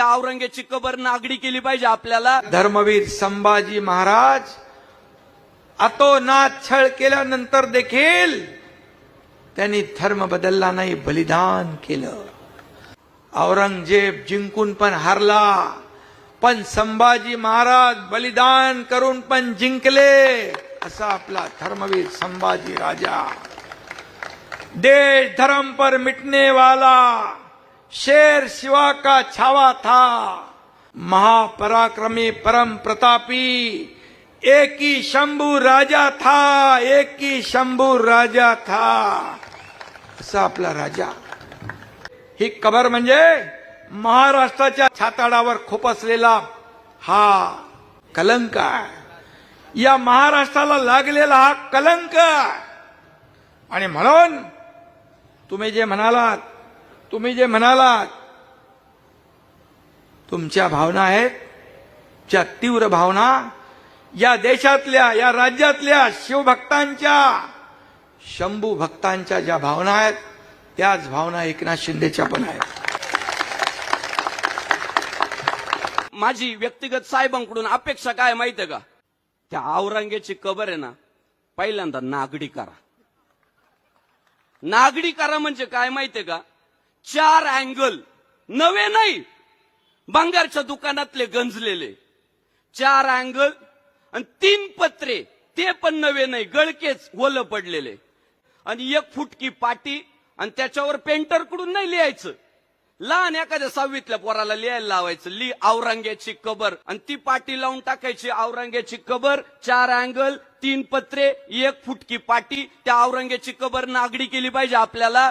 त्या औरंगेची कबर नागडी केली पाहिजे आपल्याला. धर्मवीर संभाजी महाराज अतोनात छळ केल्यानंतर देखील त्यांनी धर्म बदलला नाही बलिदान केलं. औरंगजेब जिंकून पण हारला पण संभाजी महाराज बलिदान करून पण जिंकले असा आपला धर्मवीर संभाजी राजा. देश धर्म पर मिटने वाला शेर शिवा का छावा था। महापराक्रमी परम प्रतापी एक ही शंभू राजा था एक ही शंभू राजा था। असा आपला राजा। ही कबर म्हणजे महाराष्ट्राच्या छाताडावर खोपसलेला हा कलंक आहे या महाराष्ट्राला लागलेला हा कलंक आणि म्हणून तुम्ही जे म्हणालात तुम्ही जे म्हणालात तुमच्या भावना आहेत ज्या तीव्र भावना या देशातल्या या राज्यातल्या शिवभक्तांच्या शंभू भक्तांच्या ज्या भावना आहेत त्याच भावना एकनाथ शिंदेच्या पण आहेत. माझी व्यक्तिगत साहेबांकडून अपेक्षा काय माहितीये का? त्या औरंगेची कबर आहे ना पहिल्यांदा नागडी करा. नागडी करा म्हणजे काय माहितीये का? चार अँगल. नवे नाही. बंगारच्या दुकानातले गंजलेले. चार अँगल आणि तीन पत्रे. ते पण नवे नाही. गळकेच ओलं पडलेले. आणि एक फुटकी पाटी आणि त्याच्यावर पेंटरकडून नाही लिहायचं. लहान एखाद्या सहावीतल्या पोराला लिहायला लावायचं. ली औरंग्याची कबर आणि ती पाटी लावून टाकायची. औरंग्याची कबर चार अँगल तीन पत्रे एक फुटकी पाटी. त्या औरंग्याची कबर नागडी केली पाहिजे आपल्याला.